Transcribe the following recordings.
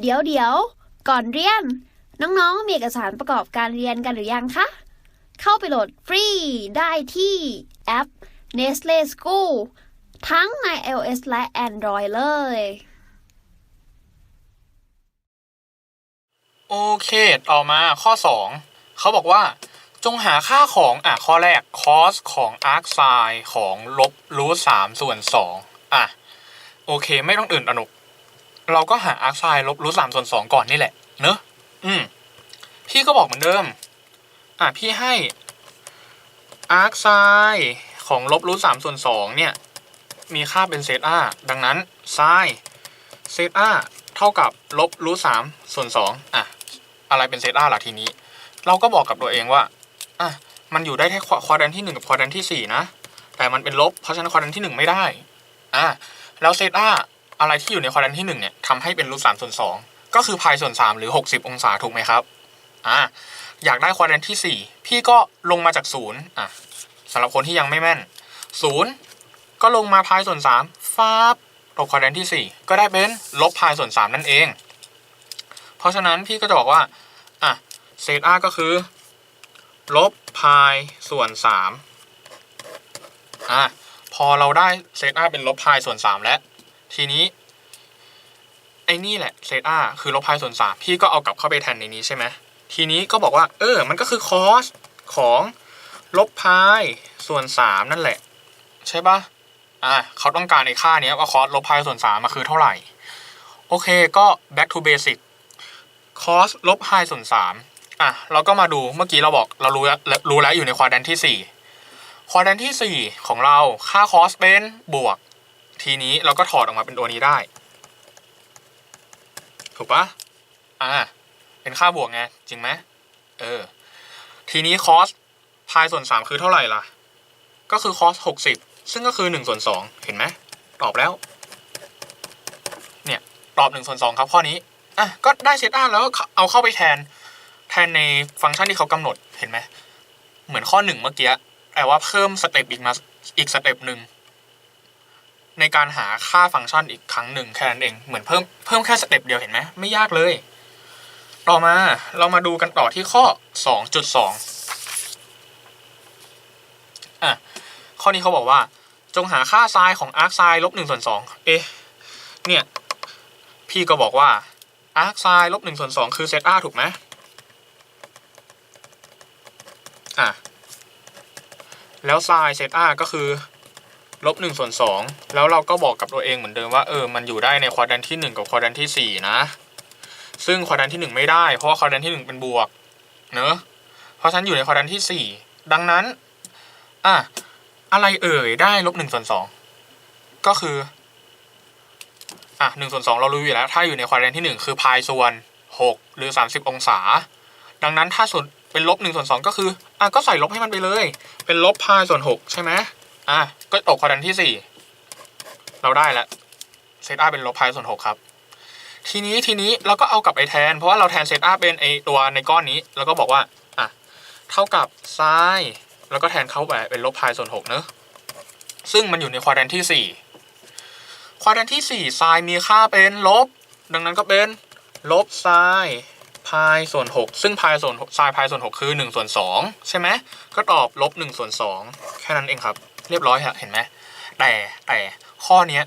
เดี๋ยวเดี๋ยว ก่อนเรียน น้องๆ มีเอกสารประกอบการเรียนกันหรือยังคะ เข้าไปโหลดฟรีได้ที่แอป Nestle School ทั้งใน iOS และ Android เลย โอเค ต่อมาข้อ 2 เขาบอกว่า จงหาค่าของ อะ ข้อแรก cos ของ arc sin ของลบรูทสามส่วนสองอะ โอเค ไม่ต้องอื่นอนุก เราก็หา arc sin ลบรูทสามส่วนสองก่อนนี่แหละ เนอะอืม พี่ก็บอกเหมือนเดิม อะพี่ให้ arc sin ของลบรูทสามส่วนสองเนี่ย มีค่าเป็นเศษ r ดังนั้น sin เศษ r เท่ากับลบรูทสามส่วนสองอะ อะไรเป็นเซตอาล่ะทีนี้ เราก็บอกกับตัวเองว่า อะ มันอยู่ได้แค่ควอดแดนที่หนึ่งกับควอดแดนที่สี่นะ แต่มันเป็นลบ เพราะฉะนั้นควอดแดนที่หนึ่งไม่ได้ อะ แล้วเซตอา อะไรที่อยู่ในควอดแดนที่หนึ่งเนี่ยทำให้เป็นรูทสามส่วนสองก็คือพายส่วนสามหรือหกสิบองศาถูกไหมครับอะอยากได้ควอดแดนที่สี่พี่ก็ลงมาจากศูนย์อะสำหรับคนที่ยังไม่แม่นศูนย์ก็ลงมาพายส่วนสามฟาบตกควอดแดนที่สี่ก็ได้เป็นลบพายส่วนสามนั่นเอง เพราะฉะนั้นพี่ก็จะบอกว่าอะเศษ r ก็คือ ลบพายส่วนสามอะพอเราได้เศษ r เป็นลบพายส่วนสามแล้ว ทีนี้ไอ้นี่แหละเศษ r คือลบพายส่วนสามพี่ก็เอากลับเข้าไปแทนในนี้ใช่ไหมทีนี้ก็บอกว่า เออ มันก็คือ cos ของลบพายส่วนสามนั่นแหละ ใช่ปะอะเขาต้องการในค่าเนี้ยว่า cos ลบพายส่วนสามมาคือเท่าไหร่ โอเคก็ back to basic cos ลบ i ส่วนสามอะเราก็มาดูเมื่อกี้เราบอกเรารู้แล้วรู้แล้วอยู่ในควอดแดนที่สี่ควอดแดนที่สี่ของเราค่า cos เป็นบวก ทีนี้เราก็ถอดออกมาเป็นตัวนี้ได้ ถูกปะอ่า เป็นค่าบวกไง จริงไหมเออ ทีนี้ cos pi ส่วนสามคือเท่าไหร่ล่ะ ก็คือ cos หกสิบซึ่งก็คือหนึ่งส่วนสองเห็นไหมตอบแล้ว เนี่ย ตอบหนึ่งส่วนสองครับข้อนี้อะก็ได้เซตอาแล้วเอาเข้าไปแทน แทนในฟังก์ชันที่เขากำหนดเห็นไหมเหมือนข้อหนึ่งเมื่อกี้แต่ว่าเพิ่มสเต็ปอีกมาอีกสเต็ปหนึ่ง ในการหาค่าฟังก์ชันอีกครั้งหนึ่งแค่นั้นเอง เหมือนเพิ่มเพิ่มแค่สเต็ปเดียวเห็นไหมไม่ยากเลย ต่อมาเรามาดูกันต่อที่ข้อสองจุดสองอะข้อนี้เขาบอกว่า จงหาค่าไซน์ของอาร์คไซน์ลบหนึ่งส่วนสองเอ๊ะเนี่ยพี่ก็บอกว่า arc sin ลบหนึ่งส่วนสองคือเซต r ถูกไหมอะแล้ว sin เซต r ก็คือ ลบหนึ่งส่วนสองแล้วเราก็บอกกับตัวเองเหมือนเดิมว่าเออมันอยู่ได้ในควอดแดนที่หนึ่งกับควอดแดนที่สี่นะซึ่งควอดแดนที่หนึ่งไม่ได้ เพราะว่าควอดแดนที่หนึ่งเป็นบวกเนอะเพราะฉะนันอยู่ในควอดแดนที่สี่ดังนั้นอะอะไรเอ่ยได้ลบหนึ่งส่วนสองก็คืออะหนึ่งส่วนสองเรารู้อยู่แล้ว ถ้าอยู่ในควอดแรนที่หนึ่งคือพายส่วนหกหรือสามสิบองศา ดังนั้นถ้าส่วนเป็นลบหนึ่งส่วนสองก็คืออะก็ใส่ลบให้มันไปเลย เป็นลบพายส่วนหกใช่ไหมอะ ก็ตกควอดแรนที่สี่เราได้แล้วเซตอาเป็นลบพายส่วนหกครับ ทีนี้ทีนี้เราก็เอากลับไปแทน เพราะว่าเราแทนเซตอาเป็นไอตัวในก้อนนี้ แล้วก็บอกว่าอะเท่ากับไซน์แล้วก็แทนเข้าไปเป็นลบพายส่วนหกเนอะซึ่งมันอยู่ในควอดแรนที่สี่ควอดแรนที่4ไซน์มีค่าเป็นลบ ดังนั้นก็เป็นลบไซน์พายส่วน 6 ซึ่งพายส่วนไซน์พายส่วน 6 คือ1ส่วน2ใช่ไหมก็ตอบลบ1ส่วน2แค่นั้นเองครับ เรียบร้อยฮะเห็นไหมแต่แต่ข้อเนี้ย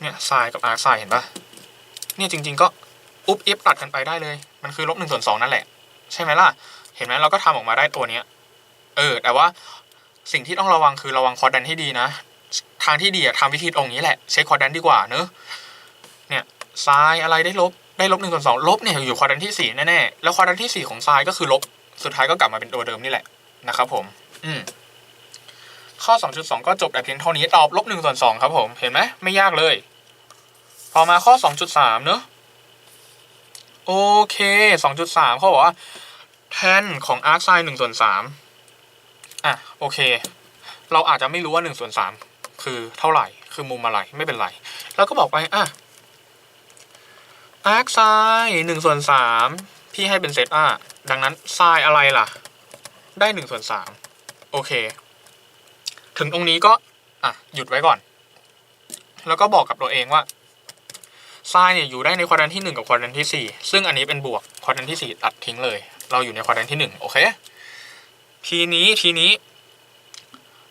เนี่ยไซน์กับอาร์คไซน์เห็นปะเนี่ยจริง ๆ ก็อุ๊บอิฟตัดกันไปได้เลย มันคือลบ1ส่วน2นั่นแหละ ใช่ไหมล่ะ เห็นไหมเราก็ทำออกมาได้ตัวเนี้ย เออ แต่ว่าสิ่งที่ต้องระวังคือระวังคอร์ดแดนให้ดีนะ ทางที่ดีอะทำวิธีตรงนี้แหละเช็คควอดแดนดีกว่าเนอะเนี่ยทรายอะไรได้ลบได้ลบหนึ่งส่วนสองลบเนี่ยอยู่คอดแดนที่สี่แน่ๆแล้วคอดแดนที่สี่ของทรายก็คือลบสุดท้ายก็กลับมาเป็นตัวเดิมนี่แหละนะครับผม อืม ข้อสองจุดสองก็จบแต่เพียงเท่านี้ตอบลบหนึ่งส่วนสองครับผม เห็นไหมไม่ยากเลยพอมาข้อสองจุดสามเนอะโอเคสองจุดสามเขาบอกว่าแทนของอาร์คไซน์หนึ่งส่วนสามอะ โอเค เราอาจจะไม่รู้ว่าหนึ่งส่วนสามคือเท่าไหร่ คือมุมอะไร ไม่เป็นไร แล้วก็บอกไป อะอาร์คไซน์หนึ่งส่วนสามพี่ให้เป็นเซตอาดังนั้นไซน์อะไรล่ะ ได้หนึ่งส่วนสามโอเค ถึงตรงนี้ก็อะหยุดไว้ก่อน แล้วก็บอกกับตัวเองว่าไซน์เนี่ยอยู่ได้ในควอดรันที่หนึ่งกับควอดรันที่สี่ซึ่งอันนี้เป็นบวกควอดรันที่สี่ตัดทิ้งเลย เราอยู่ในควอดรันที่หนึ่งโอเค ทีนี้ทีนี้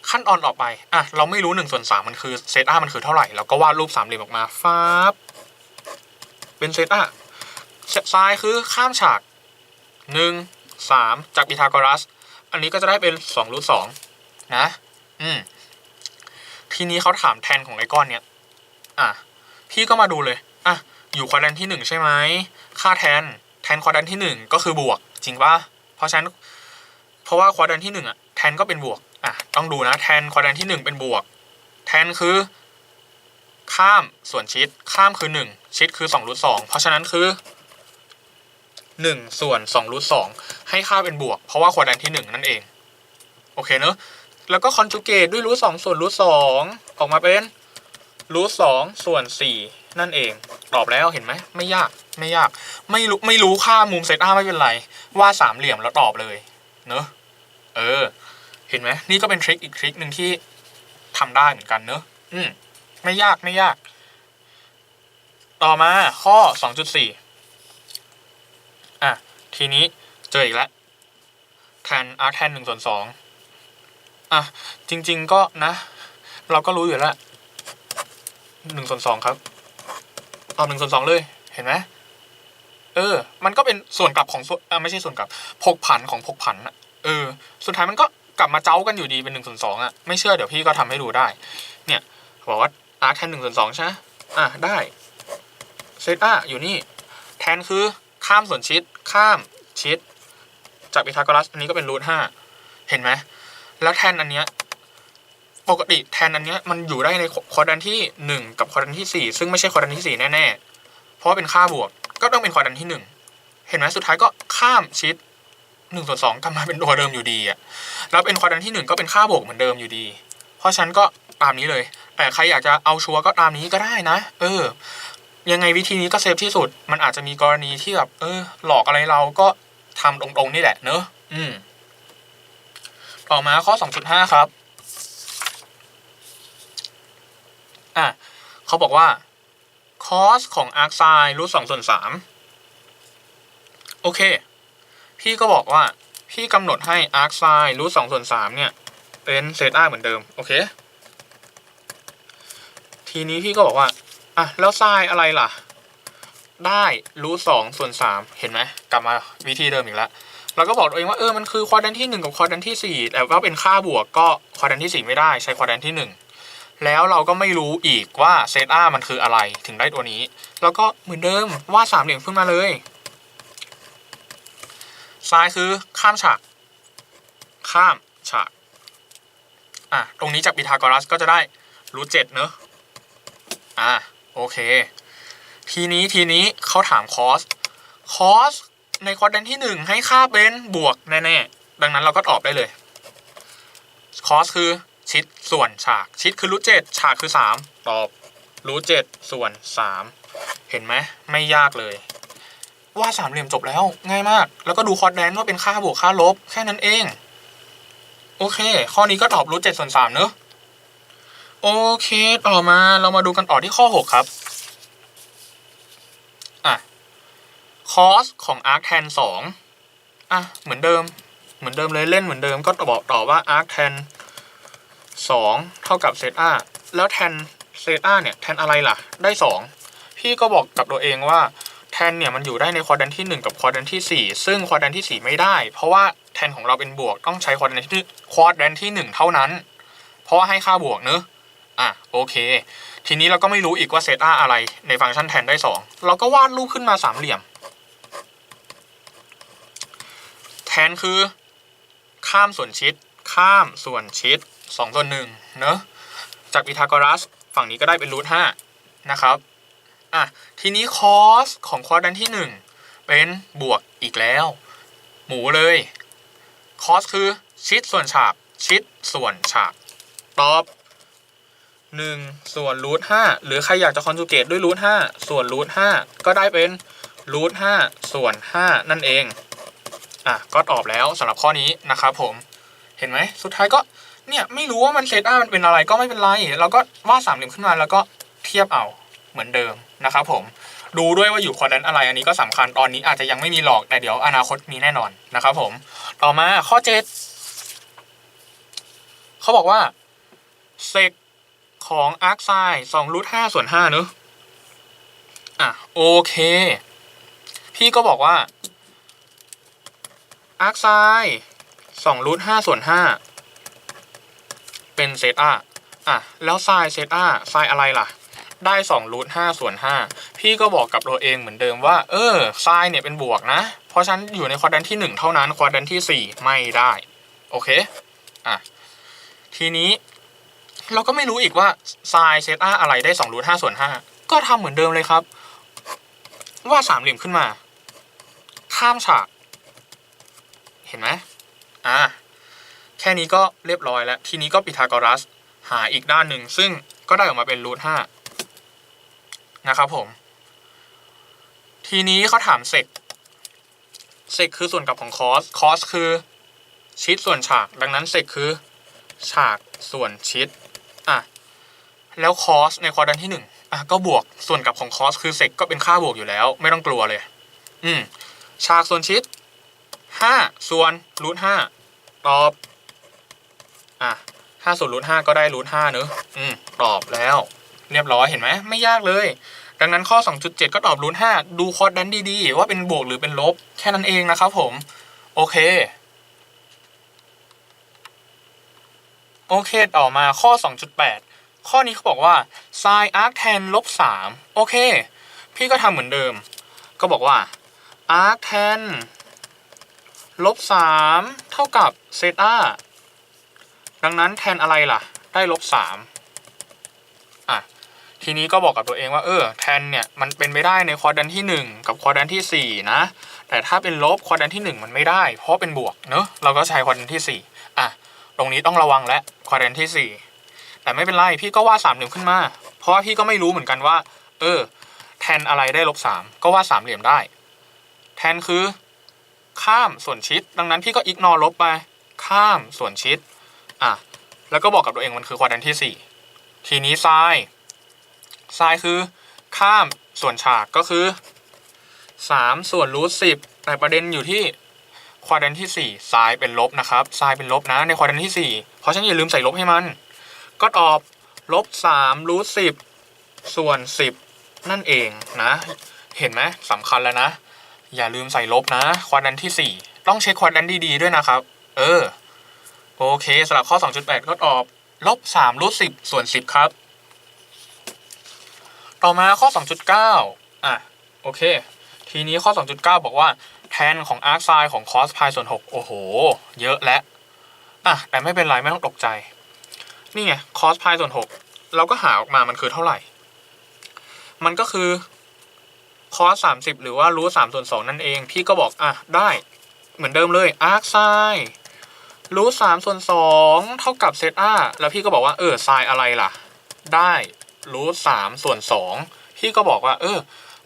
ขั้นตอนต่อไปอะเราไม่รู้หนึ่งส่วนสามมันคือเซตอามันคือเท่าไหร่เราก็วาดรูปสามเหลี่ยมออกมาฟ้าบเป็นเซตอาซ้ายคือข้ามฉากหนึ่งสามจากพีทาโกรัส อันนี้ก็จะได้เป็นสองรูทสองนะ อืมทีนี้เขาถามแทนของไอ้ก้อนเนี้ยอะ พี่ก็มาดูเลย อะ อยู่ควอดรันที่หนึ่งใช่ไหม ค่าแทน แทนควอดรันที่หนึ่งก็คือบวก จริงปะเพราะฉะนั้น เพราะว่าควอดรันที่หนึ่งอะแทนก็เป็นบวก อะ ต้องดูนะ แทนควอดรันที่หนึ่งเป็นบวก แทนคือ ข้ามส่วนชิด ข้ามคือหนึ่ง ชิดคือสองรูทสอง เพราะฉะนั้นคือหนึ่งส่วนสองรูทสองให้ค่าเป็นบวก เพราะว่าควอดรันที่หนึ่งนั่นเอง โอเคเนอะ แล้วก็คอนจูเกตด้วยรูทสองส่วนรูทสองออกมาเป็นรูทสองส่วนสี่นั่นเอง ตอบแล้วเห็นไหมไม่ยากไม่ยาก ไม่รู้ไม่รู้ค่ามุมเซตอาไม่เป็นไรว่าดสามเหลี่ยมแล้วตอบเลยเนอะเออ เห็นไหมนี่ก็เป็นทริคอีกทริคหนึ่งที่ทำได้เหมือนกันเนอะอืมไม่ยากไม่ยาก ต่อมาข้อสองจุดสี่อะ ทีนี้เจออีกแล้วแทนอาร์แทนหนึ่งส่วนสอง อะ จริง ๆ ก็นะ เราก็รู้อยู่แล้วหนึ่งส่วนสองครับตอบหนึ่งส่วนสองเลย เห็นไหมเออ มันก็เป็นส่วนกลับของส่วนอ่าไม่ใช่ส่วนกลับผกผันของผกผันอะเออ สุดท้ายมันก็กลับมาเจ้ากันอยู่ดีเป็นหนึ่งส่วนสองอะไม่เชื่อเดี๋ยวพี่ก็ทำให้ดูได้ เนี่ยบอกว่าอาร์แทนหนึ่งส่วนสองใช่ไหมอะได้เซตอาอยู่นี่ แทนคือข้ามส่วนชิด ข้ามชิด จากพีทาโกรัส อันนี้ก็เป็นรูทห้าเห็นไหม แล้วแทนอันเนี้ยปกติแทนอันเนี้ยมันอยู่ได้ในควอดันที่หนึ่งกับควอดันที่สี่ซึ่งไม่ใช่ควอดันที่สี่แน่ๆ เพราะเป็นค่าบวกก็ต้องเป็นควอดันที่หนึ่งเห็นไหมสุดท้ายก็ข้ามชิดหนึ่งส่วนสองกลับมาเป็นตัวเดิมอยู่ดีอะแล้วเป็นควอดันที่หนึ่งก็เป็นค่าบวกเหมือนเดิมอยู่ดี เพราะฉันก็ตามนี้เลย แต่ใครอยากจะเอาชัวร์ก็ตามนี้ก็ได้นะ เออ ยังไงวิธีนี้ก็เซฟที่สุด มันอาจจะมีกรณีที่แบบเออ หลอกอะไรเราก็ทำตรงๆนี่แหละเนอะอืม ต่อมาข้อ 2.5 ครับ อะเขาบอกว่า cos ของ arc sin รูท2ส่วน3โอเค พี่ก็บอกว่า พี่กำหนดให้ arc sin รูท2ส่วน3เนี่ย เป็นเซต r เหมือนเดิม โอเค ทีนี้พี่ก็บอกว่า อะ แล้ว sin อะไรล่ะ ได้รูท2ส่วน3เห็นไหม กลับมาวิธีเดิมอีกแล้ว เราก็บอกตัวเองว่าเออมันคือควอดรันที่หนึ่งกับควอดรันที่สี่แต่ว่าเป็นค่าบวกก็ควอดรันที่สี่ไม่ได้ใช้ควอดรันที่หนึ่งแล้วเราก็ไม่รู้อีกว่าเซตอามันคืออะไรถึงได้ตัวนี้ แล้วก็เหมือนเดิมวาดสามเหลี่ยมขึ้นมาเลย ซ้ายคือข้ามฉากข้ามฉากอะตรงนี้จากพีทาโกรัสก็จะได้รูทเจ็ดเนอะอะโอเค ทีนี้ทีนี้เขาถามคอสคอส ในควอดรันที่หนึ่งให้ค่าเป็นบวกแน่ๆ ดังนั้นเราก็ตอบได้เลยคอสคือชิดส่วนฉาก ชิดคือรูทเจ็ดฉากคือสามตอบรูทเจ็ดส่วนสามเห็นไหมไม่ยากเลย ว่าดสามเหลี่ยมจบแล้วง่ายมาก แล้วก็ดูคอร์ดแดนว่าเป็นค่าบวกค่าลบแค่นั้นเอง โอเค ข้อนี้ก็ตอบรูทเจ็ดส่วนสามเนอะโอเค ต่อมาเรามาดูกันต่อที่ข้อหกครับ อะ คอสของ arc tan 2 อะ เหมือนเดิม เหมือนเดิมเลยเล่นเหมือนเดิมก็บอกต่อว่า arc tan 2 เท่ากับเซต r แล้ว tan เซต r เนี่ย tan อะไรล่ะ ได้ 2 พี่ก็บอกกับตัวเองว่า tan เนี่ยมันอยู่ได้ในควอดันที่ 1 กับควอดันที่ 4 ซึ่งควอดันที่ 4 ไม่ได้ เพราะว่า tan ของเราเป็นบวกต้องใช้ควอดันที่ควอดันที่ 1 เท่านั้น เพราะว่าให้ค่าบวกเนอะอะโอเค ทีนี้เราก็ไม่รู้อีกว่าเซต r อะไรในฟังก์ชัน tan ได้ 2 เราก็วาดรูปขึ้นมาสามเหลี่ยม แทนคือ ข้ามส่วนชิด ข้ามส่วนชิดสองส่วนหนึ่งเนอะจากพีทาโกรัส ฝั่งนี้ก็ได้เป็นรูทห้านะครับอะทีนี้คอสของควอดรันที่หนึ่งเป็นบวกอีกแล้ว หมูเลยคอสคือชิดส่วนฉาก ชิดส่วนฉากตอบหนึ่งส่วนรูทห้าหรือใครอยากจะคอนจูเกตด้วยรูทห้าส่วนรูทห้าก็ได้เป็นรูทห้าส่วนห้านั่นเอง อะก็ตอบแล้วสำหรับข้อนี้นะครับผมเห็นไหมสุดท้ายก็เนี่ยไม่รู้ว่ามันเซตอามันเป็นอะไรก็ไม่เป็นไรเราก็วาดสามเหลี่ยมขึ้นมาแล้วก็เทียบเอาเหมือนเดิมนะครับผมดูด้วยว่าอยู่ควอดแดนอะไรอันนี้ก็สำคัญตอนนี้อาจจะยังไม่มีหรอกแต่เดี๋ยวอนาคตมีแน่นอนนะครับผมต่อมาข้อเจ็ดเขาบอกว่าเซกของอาร์คไซสองรูทห้าส่วนห้าเนอะอะโอเค พี่ก็บอกว่า อาร์คไซสองรูทห้าส่วนห้าเป็นเซตอาอะ แล้วไซเซตอาไซอะไรล่ะ ได้สองรูทห้าส่วนห้าพี่ก็บอกกับตัวเองเหมือนเดิมว่า เออไซเนี่ยเป็นบวกนะ เพราะฉันอยู่ในควอดแดนที่หนึ่งเท่านั้นควอดแดนที่สี่ไม่ได้ โอเค อะ ทีนี้เราก็ไม่รู้อีกว่าไซเซตอาอะไรได้สองรูทห้าส่วนห้าก็ทำเหมือนเดิมเลยครับ ว่าสามเหลี่ยมขึ้นมา ข้ามฉาก เห็นไหมอ่าแค่นี้ก็เรียบร้อยแล้ว ทีนี้ก็ปิทาโกรัสหาอีกด้านหนึ่ง ซึ่งก็ได้ออกมาเป็นรูทห้านะครับผม ทีนี้เขาถามเซกเซกคือส่วนกลับของคอส คอสคือชิดส่วนฉาก ดังนั้นเซกคือ ฉากส่วนชิด อะ แล้วคอสในควอดันที่หนึ่งอะก็บวกส่วนกลับของคอสคือเซกก็เป็นค่าบวกอยู่แล้ว ไม่ต้องกลัวเลย อืม ฉากส่วนชิด ห้าส่วนรูทห้าตอบ อะห้าส่วนรูทห้าก็ได้รูทห้าเนอะอืมตอบแล้ว เรียบร้อยเห็นไหมไม่ยากเลย ดังนั้นข้อ 2.7 ก็ตอบรูทห้าดูคอร์ดนั้นดีๆ ว่าเป็นบวกหรือเป็นลบ แค่นั้นเองนะครับผม โอเค โอเค ต่อมาข้อ 2.8 ข้อนี้เขาบอกว่า sin arc tan ลบ3โอเค พี่ก็ทำเหมือนเดิม ก็บอกว่า arc tan ลบ3เท่ากับเซต้าดังนั้นแทนอะไรล่ะ ได้ลบ3อะ ทีนี้ก็บอกกับตัวเองว่า เออ แทนเนี่ย มันเป็นไม่ได้ในควอดันที่ 1 กับควอดันที่ 4 นะ แต่ถ้าเป็นลบควอดันที่ 1 มันไม่ได้ เพราะเป็นบวกเนอะเราก็ใช้ควอดันที่ 4 อะ ตรงนี้ต้องระวังและควอดันที่ 4 แต่ไม่เป็นไร พี่ก็วาดสามเหลี่ยมขึ้นมา เพราะว่าพี่ก็ไม่รู้เหมือนกันว่า เออ แทนอะไรได้ลบ3ก็วาดสามเหลี่ยมได้ แทนคือ ข้ามส่วนชิด ดังนั้นพี่ก็อิกนอลบไป ข้ามส่วนชิดอะแล้วก็บอกกับตัวเองมันคือควอดรันที่ 4 ทีนี้ซ้ายซ้ายคือ ข้ามส่วนฉากก็คือ 3 ส่วนรูทสิบแต่ประเด็นอยู่ที่ควอดรันที่4ซ้ายเป็นลบนะครับซ้ายเป็นลบนะในควอดรันที่ 4 เพราะฉะนั้นอย่าลืมใส่ลบให้มัน ก็ตอบลบ3รูทสิบส่วน 10 นั่นเองนะ เห็นไหมสำคัญแล้วนะ อย่าลืมใส่ลบนะ ควอดรันที่ 4 ต้องเช็คควอดรันดีๆด้วยนะครับ เออ โอเคสำหรับข้อ 2.8 ก็ตอบ ลบ3รูท10 ส่วน 10 ครับ ต่อมาข้อ 2.9 อะ โอเค ทีนี้ข้อ 2.9 บอกว่า แทนของ arc sin ของ cos pi ส่วน 6 โอ้โห เยอะและ อะ แต่ไม่เป็นไร ไม่ต้องตกใจ นี่ไง cos pi ส่วน 6 เราก็หาออกมามันคือเท่าไหร่ มันก็คือ cos 30หรือว่า root 3ส่วน2นั่นเอง พี่ก็บอกอะได้เหมือนเดิมเลย arc sin รูทสามส่วนสองเท่ากับเซตอาแล้วพี่ก็บอกว่าเออไซน์อะไรล่ะ ได้รูทสามส่วนสองพี่ก็บอกว่า เออ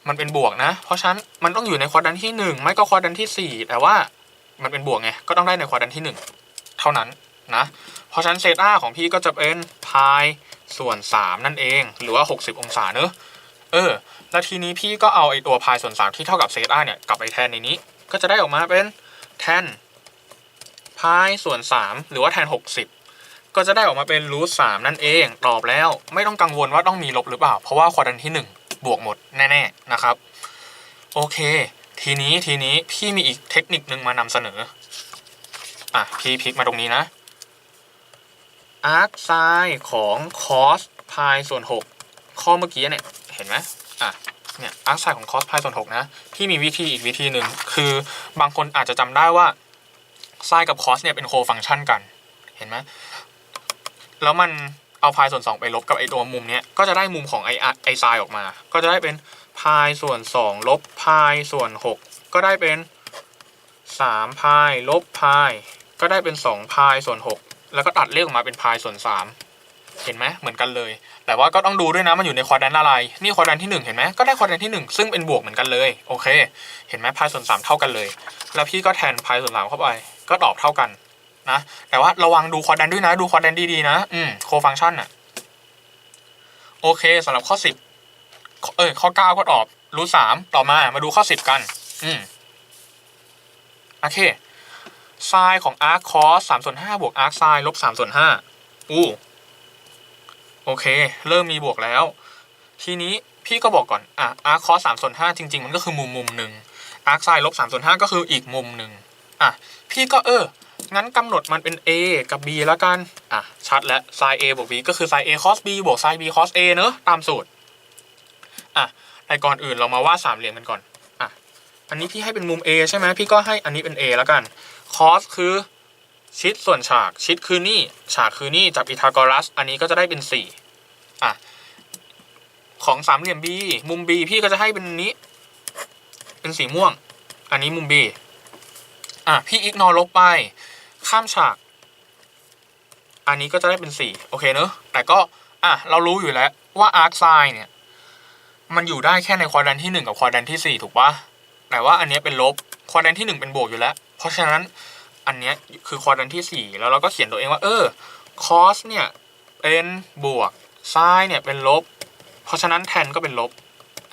มันเป็นบวกนะ เพราะฉะนั้นมันต้องอยู่ในควอดันที่หนึ่งไม่ก็ควอดันที่สี่แต่ว่ามันเป็นบวกไงก็ต้องได้ในควอดันที่หนึ่งเท่านั้นนะเพราะฉะนั้นเซตอาของพี่ก็จะเป็นพายส่วนสามนั่นเอง หรือว่าหกสิบองศาเนอะเออ แล้วทีนี้พี่ก็เอาไอตัวพายส่วนสามที่เท่ากับเซตอาเนี่ยกลับไปแทนในนี้ ก็จะได้ออกมาเป็นแทนพายส่วน3หรือว่าแทน60ก็จะได้ออกมาเป็นรูทสามนั่นเองตอบแล้วไม่ต้องกังวลว่าต้องมีลบหรือเปล่า เพราะว่าควอดรันที่1บวกหมดแน่ๆนะครับ โอเค ทีนี้ทีนี้พี่มีอีกเทคนิคนึงมานำเสนออะพี่พลิกมาตรงนี้นะ arc sin ของ cos pi ส่วน 6 ข้อเมื่อกี้เนี่ย เห็นไหม อะเนี่ย arc sin ของ cos pi ส่วน6นะพี่มีวิธีอีกวิธีหนึ่งคือบางคนอาจจะจำได้ว่าไซน์กับคอสเนี่ยเป็นโคฟังชันกันเห็นไหมแล้วมันเอาพายส่วน 2 ไปลบกับไอตัวมุมเนี้ยก็จะได้มุมของไอไอไซน์ออกมา ก็จะได้เป็นพายส่วน 2 ลบพายส่วน 6 ก็ได้เป็น3พายลบพายก็ได้เป็น2พายส่วน 6 แล้วก็ตัดเลขออกมาเป็นพายส่วน 3 เห็นไหมเหมือนกันเลย แต่ว่าก็ต้องดูด้วยนะมันอยู่ในควอดันอะไร นี่ควอดันที่ 1 เห็นไหมก็ได้ควอดันที่ 1 ซึ่งเป็นบวกเหมือนกันเลย โอเค เห็นไหมพายส่วน 3 เท่ากันเลย แล้วพี่ก็แทนพายส่วนสามเข้าไป ก็ตอบเท่ากันนะ แต่ว่าระวังดูควอดแดนด้วยนะ ดูควอดแดนดีๆนะ อืมโคฟังชันอะโอเคสำหรับข้อสิบเออข้อเก้าก็ตอบรูทสามต่อมามาดูข้อสิบกัน อืมโอเคไซน์ของอาร์คคอสสามส่วนห้าบวกอาร์คไซน์ลบสามส่วนห้าอู้ โอเค เริ่มมีบวกแล้ว ทีนี้พี่ก็บอกก่อนอะอาร์คคอสสามส่วนห้าจริง ๆ มันก็คือมุมมุมหนึ่งอาร์คไซน์ลบสามส่วนห้าก็คืออีกมุมหนึ่งอะพี่ก็เออ งั้นกำหนดมันเป็น a กับ b แล้วกัน อะ ชัดแล้ว sin a บวก b ก็คือ sin a cos b บวก sin b cos a เนอะตามสูตร อะแต่ก่อนอื่นเรามาวาดสามเหลี่ยมกันก่อน อะ อันนี้พี่ให้เป็นมุม a ใช่ไหมพี่ก็ให้อันนี้เป็น a แล้วกัน cos คือ ชิดส่วนฉากชิดคือนี่ฉากคือนี่จากพีทากรัส อันนี้ก็จะได้เป็นสี่อะของสามเหลี่ยม b มุม b พี่ก็จะให้เป็นนี้ เป็นสีม่วง อันนี้มุม b อะพี่อิกนอลบไป ข้ามฉาก อันนี้ก็จะได้เป็นสี่โอเคเนอะแต่ก็อะเรารู้อยู่แล้วว่าอาร์คไซน์เนี่ย มันอยู่ได้แค่ในควอดรันที่หนึ่งกับควอดรันที่สี่ถูกปะแต่ว่าอันนี้เป็นลบควอดรันที่หนึ่งเป็นบวกอยู่แล้ว เพราะฉะนั้น อันเนี้ยคือควอดรันที่สี่แล้วเราก็เขียนตัวเองว่า เออคอสเนี่ยเป็นบวกไซน์เนี่ยเป็นลบ เพราะฉะนั้นแทนก็เป็นลบ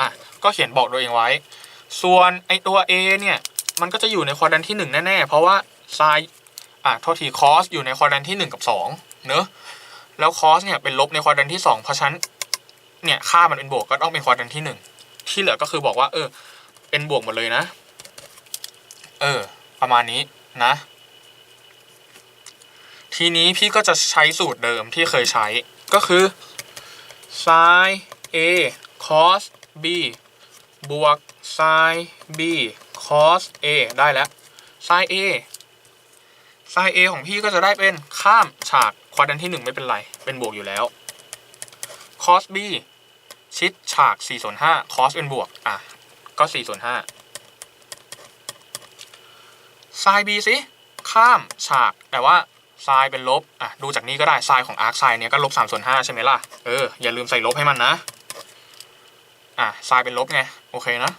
อะก็เขียนบอกตัวเองไว้ ส่วนไอตัว A เนี่ยมันก็จะอยู่ในควอดรันที่หนึ่งแน่ ๆ เพราะว่าไซน์อะโทษทีคอสอยู่ในควอดรันที่ 1 กับ 2 เนอะแล้วคอสเนี่ยเป็นลบในควอดรันที่ 2 เพราะฉะนั้นเนี่ยค่ามันเป็นบวกก็ต้องเป็นควอดรันที่ 1 ที่เหลือก็คือบอกว่า เออ เป็นบวกหมดเลยนะ เออ ประมาณนี้นะ ทีนี้พี่ก็จะใช้สูตรเดิมที่เคยใช้ก็คือ sin a cos b บวก sin b cos a ได้แล้ว sin a ไซน์ A ของพี่ก็จะได้เป็นข้ามฉากควอดรันที่หนึ่งไม่เป็นไร เป็นบวกอยู่แล้ว cos B ชิดฉาก4ส่วน5 cos เป็นบวก อะ ก็4ส่วน5ไซน์ B สิ ข้ามฉากแต่ว่า ไซน์เป็นลบอะดูจากนี้ก็ได้ไซน์ของอาร์คไซน์เนี้ยก็ลบ3ส่วน5ใช่ไหมล่ะเอออย่าลืมใส่ลบให้มันนะอะไซน์เป็นลบไงโอเคนะ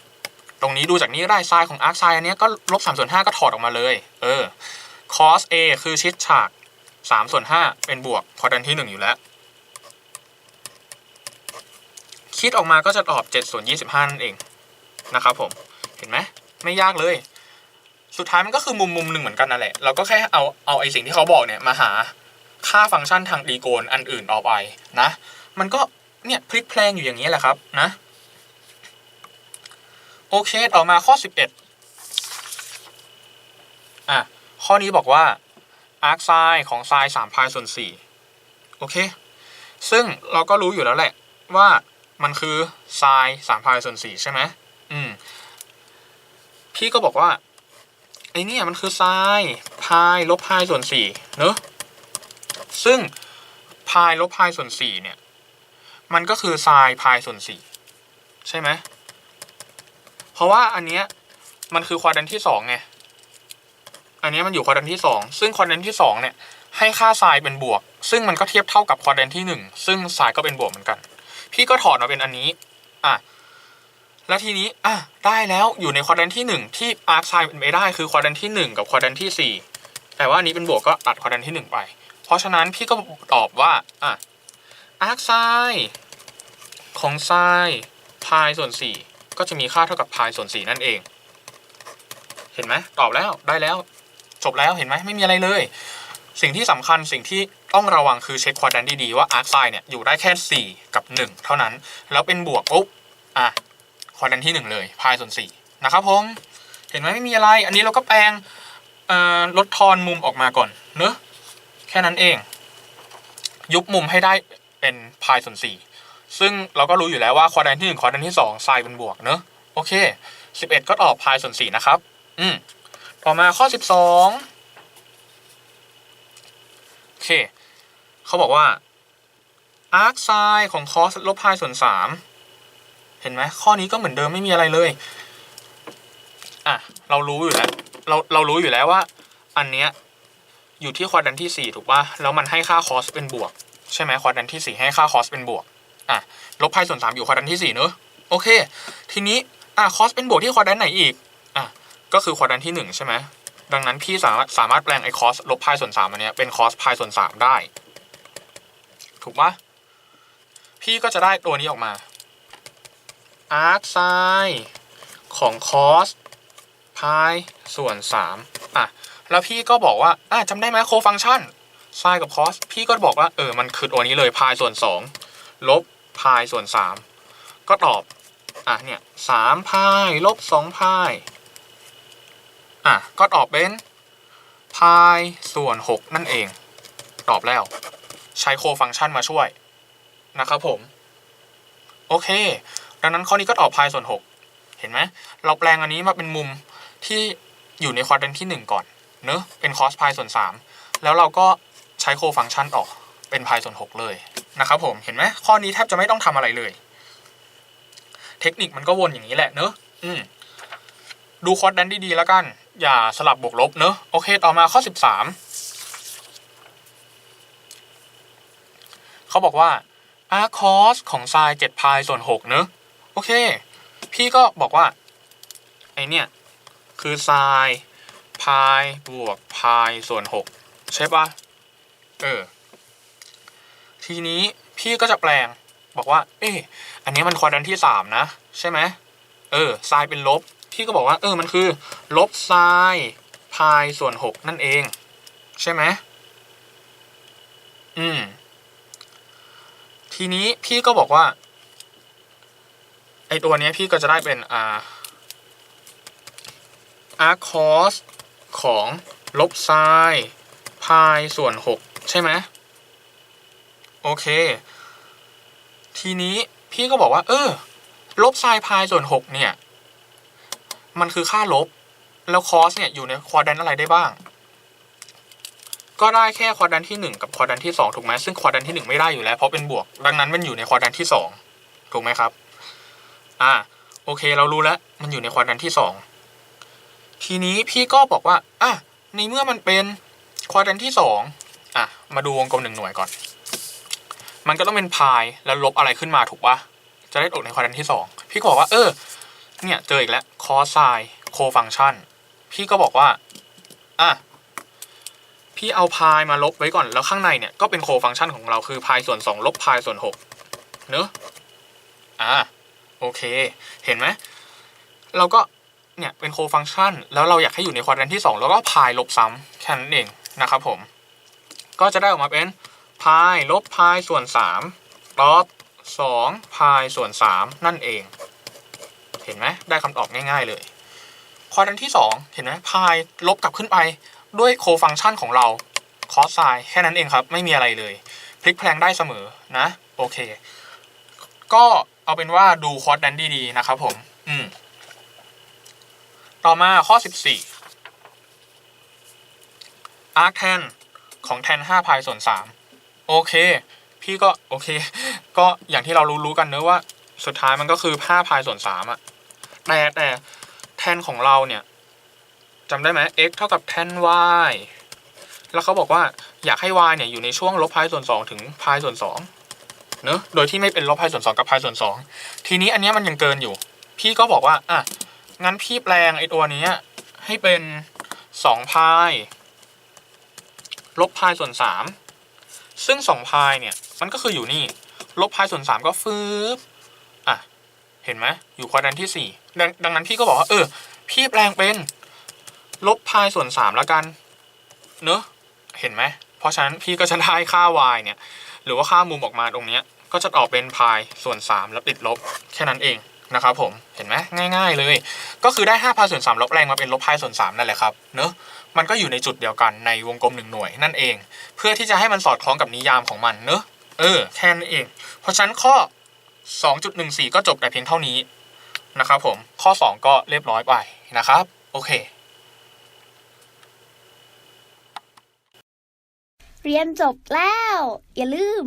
ตรงนี้ดูจากนี้ก็ได้ไซน์ของอาร์คไซน์อันเนี้ยก็ลบ3ส่วน5ก็ถอดออกมาเลย เออ cos A คือชิดฉาก3ส่วน5เป็นบวกควอดันที่1อยู่แล้ว คิดออกมาก็จะตอบ7ส่วน25นั่นเองนะครับผมเห็นไหมไม่ยากเลย สุดท้ายมันก็คือมุมมุมหนึ่งเหมือนกันนั่นแหละ เราก็แค่เอาเอาไอสิ่งที่เขาบอกเนี่ยมาหาค่าฟังก์ชันทางดีโกนอันอื่นออกไปนะ มันก็เนี่ยพลิกแพลงอยู่อย่างนี้แหละครับนะ โอเคต่อมาข้อ 11อะข้อนี้บอกว่าอาร์คไซน์ของไซน์สามพายส่วนสี่โอเค ซึ่งเราก็รู้อยู่แล้วแหละว่ามันคือไซน์สามพายส่วนสี่ใช่ไหมอืมพี่ก็บอกว่า ไอเนี่ยมันคือไซน์พายลบพายส่วนสี่เนอะซึ่งพายลบพายส่วนสี่เนี่ย มันก็คือไซน์พายส่วนสี่ใช่ไหมเพราะว่าอันเนี้ยมันคือควอดรันที่สองไงอันนี้มันอยู่ควอดรันที่2ซึ่งควอดรันที่2เนี่ยให้ค่าไซน์เป็นบวก ซึ่งมันก็เทียบเท่ากับควอดรันที่1ซึ่งไซน์ก็เป็นบวกเหมือนกัน พี่ก็ถอดมาเป็นอันนี้อะ แล้วทีนี้อะได้แล้วอยู่ในควอดรันที่ 1 ที่อาร์คไซน์เป็นไปได้คือควอดรันที่ 1 กับควอดรันที่ 4 แต่ว่าอันนี้เป็นบวกก็ตัดควอดรันที่ 1 ไป เพราะฉะนั้นพี่ก็ตอบว่าอะอาร์คไซน์ของไซน์พายส่วน 4 ก็จะมีค่าเท่ากับพายส่วน 4 นั่นเอง เห็นไหมตอบแล้วได้แล้ว จบแล้วเห็นไหมไม่มีอะไรเลย สิ่งที่สำคัญสิ่งที่ต้องระวังคือเช็คควอดรันดีๆว่าอาร์คไซน์เนี่ยอยู่ได้แค่ 4 กับ 1 เท่านั้น แล้วเป็นบวกปุ๊บอะ ควอดันที่ 1 เลยพายส่วน4นะครับผม เห็นไหมไม่มีอะไร อันนี้เราก็แปลงลดทอนมุมออกมาก่อนเนอะแค่นั้นเอง ยุบมุมให้ได้เป็นพายส่วน4ซึ่งเราก็รู้อยู่แล้วว่าควอดรันที่1ควอดรันที่2ไซน์เป็นบวกเนอะโอเค 11 ก็ตอบพายส่วน4นะครับ อืมต่อมาข้อ 12โอเค เขาบอกว่าอาร์คไซน์ของคอสลบพายส่วน3 เห็นไหมข้อนี้ก็เหมือนเดิมไม่มีอะไรเลยอะเรารู้อยู่แล้วเราเรารู้อยู่แล้วว่า อันเนี้ยอยู่ที่ควอดรันที่ 4 ถูกป่ะแล้วมันให้ค่าคอสเป็นบวก ใช่ไหมควอดรันที่ 4 ให้ค่าคอสเป็นบวกอะลบไพายส่วน 3 อยู่ควอดรันที่ 4 เนอะโอเค ทีนี้อะคอสเป็นบวกที่ควอดรันไหนอีกอะก็คือควอดรันที่หนึ่งใช่ไหมดังนั้นพี่สามารถสามารถแปลงไอ้คอสลบไพายส่วนสามอันเนี้ยเป็นคอสไพายส่วนสามได้ ถูกป่ะพี่ก็จะได้ตัวนี้ออกมา อาร์คไซน์ของคอสพายส่วน3อะแล้วพี่ก็บอกว่าอะจำได้ไหมโคฟังชันไซน์กับคอสพี่ก็บอกว่าเออมันคือตัวนี้เลยพายส่วน 2 ลบพายส่วน 3 ก็ตอบอะเนี่ยสามพายลบสองพายอะก็ตอบเป็นพายส่วน 6 นั่นเอง ตอบแล้ว ใช้โคฟังชันมาช่วยนะครับผม โอเค ดังนั้นข้อนี้ก็ตอบพายส่วน 6 เห็นไหมเราแปลงอันนี้มาเป็นมุมที่อยู่ในควอดรนที่ 1 ก่อนเนอะเป็นคอสพายส่วน 3 แล้วเราก็ใช้โคฟังชันออกเป็นพายส่วน 6 เลยนะครับผมเห็นไหมข้อนี้แทบจะไม่ต้องทำอะไรเลย เทคนิคมันก็วนอย่างนี้แหละเนอะอืมดูควอดแดนดีๆแล้วกัน อย่าสลับบวกลบเนอะโอเค ต่อมาข้อ 13 เขาบอกว่าอาร์คอสของไซน์7พายส่วน 6 เนอะ โอเค พี่ก็บอกว่า ไอเนี่ย คือไซน์พายบวกพายส่วน6ใช่ปะเออ ทีนี้พี่ก็จะแปลงบอกว่า เอ๊ะอันนี้มันควอดรันที่3นะ ใช่ไหมเออไซน์เป็นลบ พี่ก็บอกว่า เออมันคือ ลบไซน์พายส่วน6นั่นเอง ใช่ไหมอืม ทีนี้พี่ก็บอกว่า ไอตัวนี้พี่ก็จะได้เป็นอ่าอาร์คอสของลบไซน์พายส่วน 6 ใช่ไหมโอเค ทีนี้พี่ก็บอกว่า เออ ลบไซน์พายส่วน 6 เนี่ย มันคือค่าลบ แล้วคอสเนี่ย อยู่ในควอดรันอะไรได้บ้าง ก็ได้แค่ควอดรันที่ 1 กับควอดรันที่ 2 ถูกไหมซึ่งควอดรันที่ 1 ไม่ได้อยู่แล้ว เพราะเป็นบวก ดังนั้นมันอยู่ในควอดรันที่ 2 ถูกไหมครับ อ่า โอเค เรารู้แล้ว มันอยู่ในควอดรันที่2ทีนี้พี่ก็บอกว่า อะในเมื่อมันเป็นควอดรันที่2อะ มาดูวงกลมหนึ่งหน่วยก่อน มันก็ต้องเป็นพายแล้วลบอะไรขึ้นมาถูกปะจะได้ตกในควอดรันที่2พี่ก็บอกว่า เออ เนี่ย เจออีกแล้วคอไซโคฟังชันพี่ก็บอกว่า อะพี่เอาพายมาลบไว้ก่อน แล้วข้างในเนี่ยก็เป็นโคฟังชันของเราคือพายส่วน2ลบพายส่วน6เนอะอ่า โอเค เห็นไหมเราก็เนี่ยเป็นโคฟังชันแล้วเราอยากให้อยู่ในควอดรันที่ 2 แล้วก็พายลบซ้ำแค่นั้นเองนะครับผม ก็จะได้ออกมาเป็นพายลบพายส่วน3ลบ2พายส่วน 3 นั่นเอง เห็นไหมได้คำตอบง่ายๆเลยควอดรันที่ 2 เห็นไหมพายลบกลับขึ้นไปด้วยโคฟังชันของเราคอสไซแค่นั้นเองครับ ไม่มีอะไรเลย พลิกแพลงได้เสมอนะ โอเค ก็ เอาเป็นว่าดูคอร์สแดนดีๆนะครับผม อืม ต่อมาข้อ14อาร์คแทนของแทน5พายส่วน3โอเค พี่ก็โอเค ก็อย่างที่เรารู้ๆกันเนอะว่า สุดท้ายมันก็คือ5พายส่วน3อะแต่แต่แทนของเราเนี่ยจำได้ไหม x เท่ากับ tan y แล้วเขาบอกว่าอยากให้ y เนี่ยอยู่ในช่วงลบพายส่วน2ถึงพายส่วน2 เนอะโดยที่ไม่เป็นลบพายส่วน2กับพายส่วน2ทีนี้อันนี้มันยังเกินอยู่ พี่ก็บอกว่าอะงั้นพี่แปลงไอตัวนี้ให้เป็น2พายลบพายส่วน3ซึ่ง2พายเนี่ยมันก็คืออยู่นี่ ลบพายส่วน3ก็ฟืบอะเห็นไหมอยู่ควอดรันที่4ดังดังนั้นพี่ก็บอกว่าเออ พี่แปลงเป็นลบพายส่วนสามแล้วกัน เนอะเห็นไหมเพราะฉะนั้นพี่ก็จะได้ค่า y เนี่ย หรือว่าค่ามุมออกมาตรงนี้ก็จะออกเป็นพายส่วนสามแล้วติดลบแค่นั้นเองนะครับผมเห็นไหมง่าย ๆ เลย ก็คือได้5พายส่วนสามลบแรงมาเป็นลบพายส่วนสามนั่นแหละครับเนอะมันก็อยู่ในจุดเดียวกันในวงกลมหนึ่งหน่วยนั่นเอง เพื่อที่จะให้มันสอดคล้องกับนิยามของมันเนอะเออแค่นั้นเอง เพราะฉะนั้นข้อ 2.14 ก็จบแต่เพียงเท่านี้นะครับผมข้อ 2 ก็เรียบร้อยไปนะครับ โอเค เรียนจบแล้ว อย่าลืม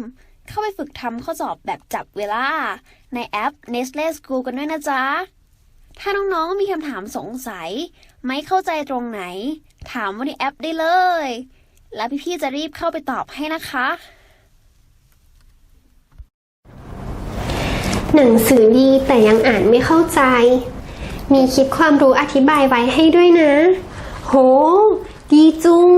เข้าไปฝึกทำข้อสอบแบบจับเวลา ในแอป Nestle School กันด้วยนะจ๊ะ ถ้าน้องๆมีคำถามสงสัย ไม่เข้าใจตรงไหน ถามว่าในแอปได้เลย แล้วพี่ๆจะรีบเข้าไปตอบให้นะคะ หนังสือดีแต่ยังอ่านไม่เข้าใจ มีคลิปความรู้อธิบายไว้ให้ด้วยนะ โห ดีจุง